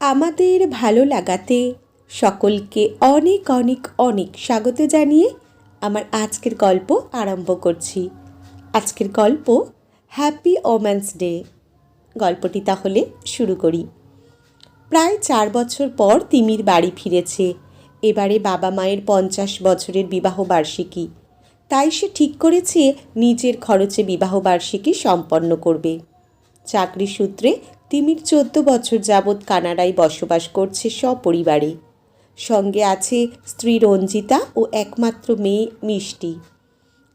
আমাদের ভালো লাগাতে সকলকে অনেক অনেক অনেক স্বাগত জানিয়ে আমার আজকের গল্প আরম্ভ করছি। আজকের গল্প হ্যাপি ওম্যান্স ডে গল্পটি তাহলে শুরু করি। প্রায় চার বছর পর তিমির বাড়ি ফিরেছে। এবারে বাবা মায়ের পঞ্চাশ বছরের বিবাহ বার্ষিকী। তাই সে ঠিক করেছে নিজের খরচে বিবাহ বার্ষিকী সম্পন্ন করবে। চাকরি সূত্রে তিমির চোদ্দ বছর যাবৎ কানাডায় বসবাস করছে সপরিবারে। সঙ্গে আছে স্ত্রী রঞ্জিতা ও একমাত্র মেয়ে মিষ্টি।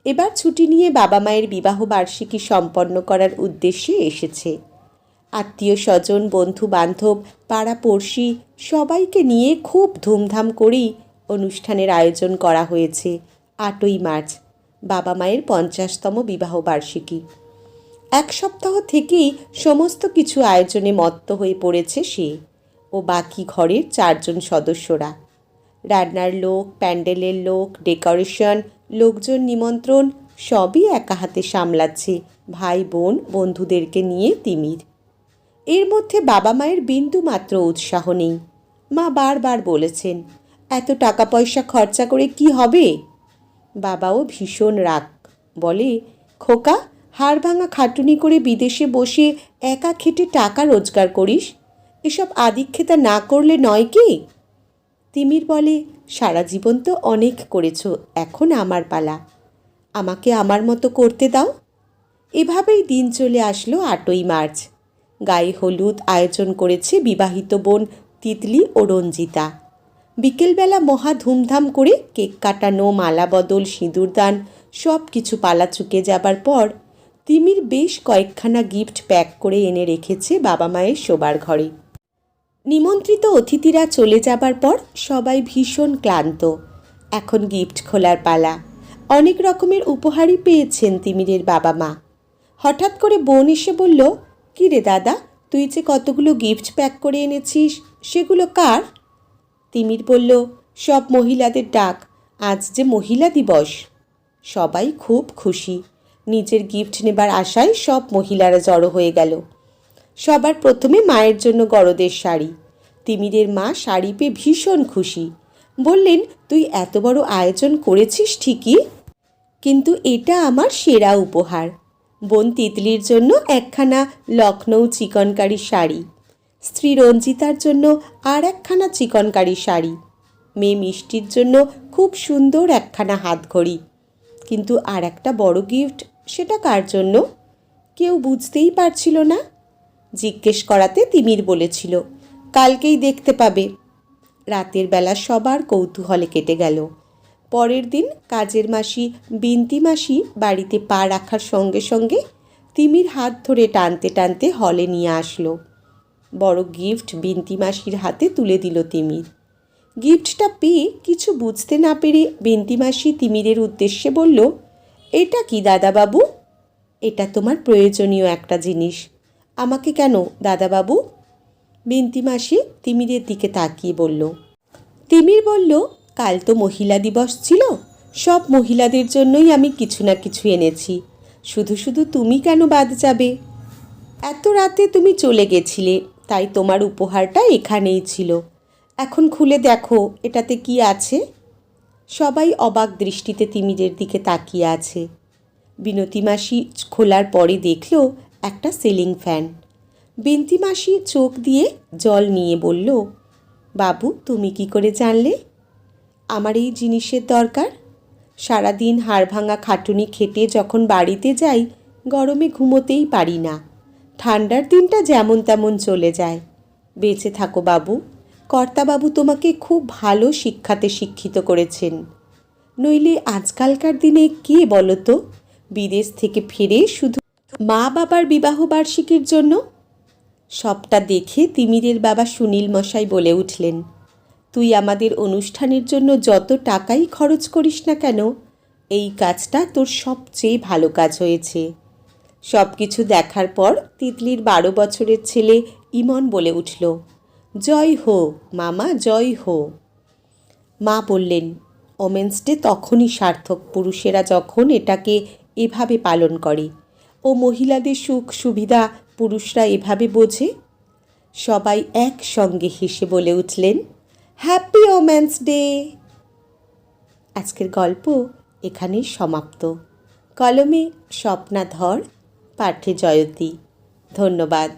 এবার ছুটি নিয়ে বাবা মায়ের বিবাহ বার্ষিকী সম্পন্ন করার উদ্দেশ্যে এসেছে। আত্মীয় স্বজন, বন্ধু বান্ধব, পাড়া পড়শি সবাইকে নিয়ে খুব ধুমধাম করেই অনুষ্ঠানের আয়োজন করা হয়েছে আটই মার্চ, বাবা মায়ের পঞ্চাশতম বিবাহ বার্ষিকী। এক সপ্তাহ থেকেই সমস্ত কিছু আয়োজনে মত্ত হয়ে পড়েছে সে ও বাকি ঘরের চারজন সদস্যরা। রান্নার লোক, প্যান্ডেলের লোক, ডেকোরেশন, লোকজন নিমন্ত্রণ সবই একা হাতে সামলাচ্ছে ভাই, বোন, বন্ধুদেরকে নিয়ে তিমির। এর মধ্যে বাবা মায়ের বিন্দু মাত্র উৎসাহ নেই। মা বারবার বলেছেন, এত টাকা পয়সা খরচা করে কি হবে? বাবাও ভীষণ রাগ। বলে, খোকা হাড় ভাঙা খাটুনি করে বিদেশে বসে একা খেটে টাকা রোজগার করিস? এসব আদিক্ষেতা না করলে নয় কি? তিমির বলে, সারা জীবন তো অনেক করেছ, এখন আমার পালা। আমাকে আমার মতো করতে দাও। এভাবেই দিন চলে আসলো আটই মার্চ। গায়ে হলুদ আয়োজন করেছে বিবাহিত বোন তিতলি ও রঞ্জিতা। বিকেলবেলা মহা ধুমধাম করে কেক কাটানো, মালা বদল, সিঁদুরদান সব কিছু পালা চুকে যাবার পর তিমির বেশ কয়েকখানা গিফট প্যাক করে এনে রেখেছে বাবা মায়ের শোবার ঘরে। নিমন্ত্রিত অতিথিরা চলে যাবার পর সবাই ভীষণ ক্লান্ত। এখন গিফট খোলার পালা। অনেক রকমের উপহারই পেয়েছেন তিমিরের বাবা মা। হঠাৎ করে বোন এসে বলল কী রে দাদা, তুই যে কতগুলো গিফট প্যাক করে এনেছিস, সেগুলো কার? তিমির বলল, সব মহিলাদের ডাক, আজ যে মহিলা দিবস। সবাই খুব খুশি। নিজের গিফট নেবার আশায় সব মহিলারা জড়ো হয়ে গেল। সবার প্রথমে মায়ের জন্য গরদের শাড়ি। তিমিরের মা শাড়ি পেয়ে ভীষণ খুশি। বললেন, তুই এত বড় আয়োজন করেছিস ঠিকই, কিন্তু এটা আমার সেরা উপহার। বোন তিতলির জন্য একখানা লখনৌ চিকনকারি শাড়ি। স্ত্রী রঞ্জিতার জন্য আর একখানা চিকনকারি শাড়ি। মেয়ে মিষ্টির জন্য খুব সুন্দর একখানা হাতঘড়ি। কিন্তু আর একটা বড় গিফট সেটা কার জন্য? কেউ বুঝতেই পারছিল না। জিজ্ঞেস করাতে তিমির বলেছিল, কালকেই দেখতে পাবে। রাতের বেলা সবার কৌতূহলে কেটে গেল। পরের দিন কাজের মাসি, বিন্তি মাসি বাড়িতে পা রাখার সঙ্গে সঙ্গে তিমির হাত ধরে টানতে টানতে হলে নিয়ে আসলো। বড় গিফট বিন্তি মাসির হাতে তুলে দিল তিমির। গিফটটা পেয়ে কিছু বুঝতে না পেরে বিন্তি মাসি তিমিরের উদ্দেশ্যে বলল এটা কি, দাদাবাবু? এটা তোমার প্রয়োজনীয় একটা জিনিস। আমাকে কেন, দাদাবাবু? বিন্তি মাসি তিমিরের দিকে তাকিয়ে বলল, তিমির বলল, কাল তো মহিলা দিবস ছিল, সব মহিলাদের জন্যই আমি কিছু না কিছু এনেছি। শুধু শুধু তুমি কেন বাদ যাবে? এত রাতে তুমি চলে গেছিলে, তাই তোমার উপহারটা এখানেই ছিল। এখন খুলে দেখো, এটাতে কি আছে? সবাই অবাক দৃষ্টিতে তিমিরের দিকে তাকিয়ে আছে। বিনতি মাসি খোলার পরে দেখল একটা সিলিং ফ্যান। বিন্তি মাসি চোখ দিয়ে জল নিয়ে বলল, বাবু, তুমি কি করে জানলে? আমার এই জিনিসের দরকার। সারাদিন হাড় ভাঙা খাটুনি খেটে যখন বাড়িতে যাই, গরমে ঘুমোতেই পারি না। ঠান্ডার দিনটা যেমন তেমন চলে যায়। বেঁচে থাকো, বাবু। কর্তাবাবু তোমাকে খুব ভালো শিক্ষাতে শিক্ষিত করেছেন। নইলে আজকালকার দিনে কে বলো তো বিদেশ থেকে ফিরে শুধু মা বাবার বিবাহ বার্ষিকীর জন্য? সবটা দেখে তিমিরের বাবা সুনীল মশাই বলে উঠলেন, তুই আমাদের অনুষ্ঠানের জন্য যত টাকাই খরচ করিস না কেন, এই কাজটা তোর সবচেয়ে ভালো কাজ হয়েছে। সব কিছু দেখার পর তিতলির বারো বছরের ছেলে ইমন বলে উঠল জয় হো, মামা, জয় হো। মা বললেন ওমেন্স ডে তখনই সার্থক পুরুষেরা যখন এটাকে এভাবে পালন করে, ও মহিলাদের সুখ সুবিধা পুরুষরা এভাবে বোঝে? সবাই একসঙ্গে হেসে বলে উঠলেন হ্যাপি ওমেন্স ডে আজকের গল্প এখানেই সমাপ্ত। কলমে স্বপ্নাধর, পাঠে জয়তী ধন্যবাদ।